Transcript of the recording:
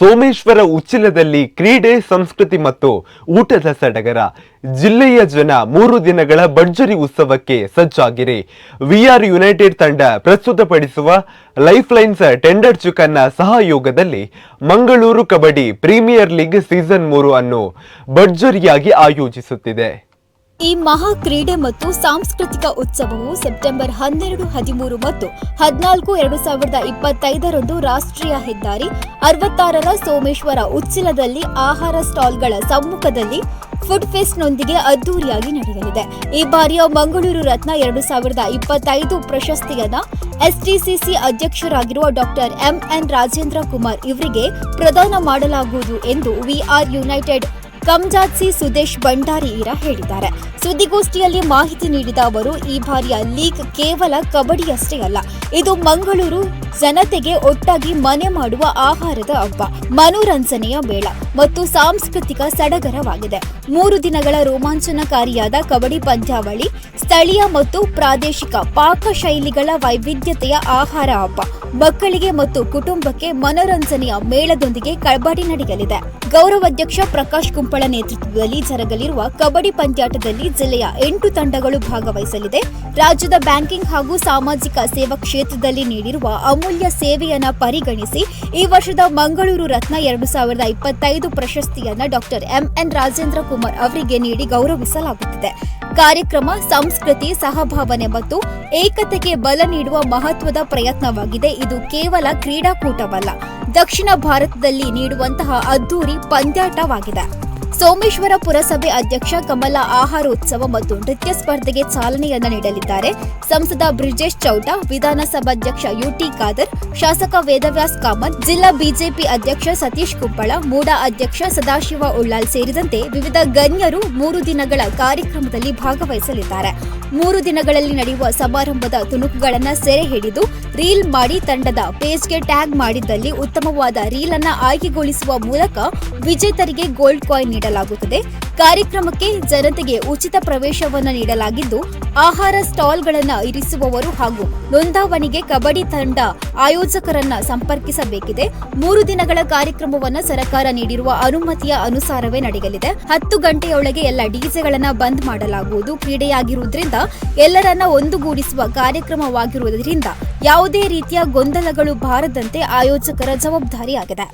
ಸೋಮೇಶ್ವರ ಉಚ್ಚಿಲದಲ್ಲಿ ಕ್ರೀಡೆ, ಸಂಸ್ಕೃತಿ ಮತ್ತು ಊಟದ ಸಡಗರ. ಜಿಲ್ಲೆಯ ಜನ ಮೂರು ದಿನಗಳ ಭರ್ಜರಿ ಉತ್ಸವಕ್ಕೆ ಸಜ್ಜಾಗಿರಿ. ವಿಆರ್ ಯುನೈಟೆಡ್ ತಂಡ ಪ್ರಸ್ತುತಪಡಿಸುವ ಲೈಫ್ ಲೈನ್ಸ್ ಟೆಂಡರ್ ಚುಕನ್ನ ಸಹಯೋಗದಲ್ಲಿ Mangaluru kabaddi premier league season ಮೂರು ಅನ್ನು ಭರ್ಜರಿಯಾಗಿ ಆಯೋಜಿಸುತ್ತಿದೆ. ಈ ಮಹಾ ಕ್ರೀಡೆ ಮತ್ತು ಸಾಂಸ್ಕೃತಿಕ ಉತ್ಸವವು ಸೆಪ್ಟೆಂಬರ್ ಹನ್ನೆರಡು, ಹದಿಮೂರು ಮತ್ತು ಹದಿನಾಲ್ಕು, ಎರಡು ಸಾವಿರದ ಇಪ್ಪತ್ತೈದರಂದು ರಾಷ್ಟ್ರೀಯ ಹೆದ್ದಾರಿ ಅರವತ್ತಾರರ ಸೋಮೇಶ್ವರ ಉಚ್ಚಿಲದಲ್ಲಿ ಆಹಾರ ಸ್ಟಾಲ್ಗಳ ಸಮ್ಮುಖದಲ್ಲಿ ಫುಡ್ ಫೆಸ್ಟ್ನೊಂದಿಗೆ ಅದ್ದೂರಿಯಾಗಿ ನಡೆಯಲಿದೆ. ಈ ಬಾರಿಯ ಮಂಗಳೂರು ರತ್ನ ಎರಡು ಸಾವಿರದ ಇಪ್ಪತ್ತೈದು ಪ್ರಶಸ್ತಿಯನ್ನ ಎಸ್ಟಿಸಿಸಿ ಅಧ್ಯಕ್ಷರಾಗಿರುವ ಡಾಕ್ಟರ್ ಎಂಎನ್ ರಾಜೇಂದ್ರ ಕುಮಾರ್ ಇವರಿಗೆ ಪ್ರದಾನ ಮಾಡಲಾಗುವುದು ಎಂದು ವಿಆರ್ ಯುನೈಟೆಡ್ ಕಮ್ಜಾತ್ಸಿ ಸುದೇಶ್ ಭಂಡಾರಿ ಈರ ಹೇಳಿದ್ದಾರೆ. ಸುದ್ದಿಗೋಷ್ಠಿಯಲ್ಲಿ ಮಾಹಿತಿ ನೀಡಿದ ಅವರು, ಈ ಬಾರಿಯ ಲೀಗ್ ಕೇವಲ ಕಬಡ್ಡಿಯಷ್ಟೇ ಅಲ್ಲ, ಇದು ಮಂಗಳೂರು ಜನತೆಗೆ ಒಟ್ಟಾಗಿ ಮನೆ ಮಾಡುವ ಆಹಾರದ ಹಬ್ಬ, ಮನೋರಂಜನೆಯ ಮೇಳ ಮತ್ತು ಸಾಂಸ್ಕೃತಿಕ ಸಡಗರವಾಗಿದೆ. ಮೂರು ದಿನಗಳ ರೋಮಾಂಚನಕಾರಿಯಾದ ಕಬಡ್ಡಿ ಪಂದ್ಯಾವಳಿ, ಸ್ಥಳೀಯ ಮತ್ತು ಪ್ರಾದೇಶಿಕ ಪಾಕಶೈಲಿಗಳ ವೈವಿಧ್ಯತೆಯ ಆಹಾರ ಹಬ್ಬ, ಮಕ್ಕಳಿಗೆ ಮತ್ತು ಕುಟುಂಬಕ್ಕೆ ಮನೋರಂಜನೆಯ ಮೇಳದೊಂದಿಗೆ ಕಬಡ್ಡಿ ನಡೆಯಲಿದೆ. ಗೌರವಾಧ್ಯಕ್ಷ ಪ್ರಕಾಶ್ ಕುಂಪಳ ನೇತೃತ್ವದಲ್ಲಿ ಜರಗಲಿರುವ ಕಬಡ್ಡಿ ಪಂದ್ಯಾಟದಲ್ಲಿ ಜಿಲ್ಲೆಯ ಎಂಟು ತಂಡಗಳು ಭಾಗವಹಿಸಲಿದೆ. ರಾಜ್ಯದ ಬ್ಯಾಂಕಿಂಗ್ ಹಾಗೂ ಸಾಮಾಜಿಕ ಸೇವಾ ಕ್ಷೇತ್ರದಲ್ಲಿ ನೀಡಿರುವ ಅಮೂಲ್ಯ ಸೇವೆಯನ್ನು ಪರಿಗಣಿಸಿ ಈ ವರ್ಷದ ಮಂಗಳೂರು ರತ್ನ ಎರಡು ಸಾವಿರದ ಇಪ್ಪತ್ತೈದು ಪ್ರಶಸ್ತಿಯನ್ನು ಡಾಕ್ಟರ್ ಎಂಎನ್ ರಾಜೇಂದ್ರ ಕುಮಾರ್ ಅವರಿಗೆ ನೀಡಿ ಗೌರವಿಸಲಾಗುತ್ತಿದೆ. ಕಾರ್ಯಕ್ರಮ, ಸಂಸ್ಕೃತಿ, ಸಹಭಾವನೆ ಮತ್ತು ಏಕತೆಗೆ ಬಲ ನೀಡುವ ಮಹತ್ವದ ಪ್ರಯತ್ನವಾಗಿದೆ. ಇದು ಕೇವಲ ಕ್ರೀಡಾಕೂಟವಲ್ಲ, ದಕ್ಷಿಣ ಭಾರತದಲ್ಲಿ ನೀಡುವಂತಹ ಅದ್ದೂರಿ ಪಂದ್ಯಾಟವಾಗಿದೆ. ಸೋಮೇಶ್ವರ ಪುರಸಭೆ ಅಧ್ಯಕ್ಷ ಕಮಲ ಆಹಾರೋತ್ಸವ ಮತ್ತು ನೃತ್ಯ ಸ್ಪರ್ಧೆಗೆ ಚಾಲನೆಯನ್ನ ನೀಡಲಿದ್ದಾರೆ. ಸಂಸದ ಬ್ರಿಜೇಶ್ ಚೌಟ, ವಿಧಾನಸಭಾಧ್ಯಕ್ಷ ಯುಟಿ ಖಾದರ್, ಶಾಸಕ ವೇದವ್ಯಾಸ್ ಕಾಮತ್, ಜಿಲ್ಲಾ ಬಿಜೆಪಿ ಅಧ್ಯಕ್ಷ ಸತೀಶ್ ಕುಪ್ಪಳ, ಮೂಡಾ ಅಧ್ಯಕ್ಷ ಸದಾಶಿವ ಉಳ್ಳಾಲ್ ಸೇರಿದಂತೆ ವಿವಿಧ ಗಣ್ಯರು ಮೂರು ದಿನಗಳ ಕಾರ್ಯಕ್ರಮದಲ್ಲಿ ಭಾಗವಹಿಸಲಿದ್ದಾರೆ. ಮೂರು ದಿನಗಳಲ್ಲಿ ನಡೆಯುವ ಸಮಾರಂಭದ ತುಣುಕುಗಳನ್ನು ಸೆರೆ ಹಿಡಿದು ರೀಲ್ ಮಾಡಿ ತಂಡದ ಪೇಜ್ಗೆ ಟ್ಯಾಗ್ ಮಾಡಿದಲ್ಲಿ ಉತ್ತಮವಾದ ರೀಲ್ ಅನ್ನು ಆಯ್ಕೆಗೊಳಿಸುವ ಮೂಲಕ ವಿಜೇತರಿಗೆ ಗೋಲ್ಡ್ ಕಾಯಿನ್ ನೀಡಲಾಗುತ್ತದೆ. ಕಾರ್ಯಕ್ರಮಕ್ಕೆ ಜನತೆಗೆ ಉಚಿತ ಪ್ರವೇಶವನ್ನು ನೀಡಲಾಗಿದ್ದು, ಆಹಾರ ಸ್ಟಾಲ್ಗಳನ್ನು ಇರಿಸುವವರು ಹಾಗೂ ನೋಂದಾವಣಿಗೆ ಕಬಡ್ಡಿ ತಂಡ ಆಯೋಜಕರನ್ನ ಸಂಪರ್ಕಿಸಬೇಕಿದೆ. ಮೂರು ದಿನಗಳ ಕಾರ್ಯಕ್ರಮವನ್ನ ಸರ್ಕಾರ ನೀಡಿರುವ ಅನುಮತಿಯ ಅನುಸಾರವೇ ನಡೆಯಲಿದೆ. ಹತ್ತು ಗಂಟೆಯೊಳಗೆ ಎಲ್ಲ ಡಿಜೆಗಳನ್ನ ಬಂದ್ ಮಾಡಲಾಗುವುದು. ಕ್ರೀಡೆಯಾಗಿರುವುದರಿಂದ ಎಲ್ಲರನ್ನ ಒಂದುಗೂಡಿಸುವ ಕಾರ್ಯಕ್ರಮವಾಗಿರುವುದರಿಂದ ಯಾವುದೇ ರೀತಿಯ ಗೊಂದಲಗಳು ಬಾರದಂತೆ ಆಯೋಜಕರ ಜವಾಬ್ದಾರಿಯಾಗಿದೆ.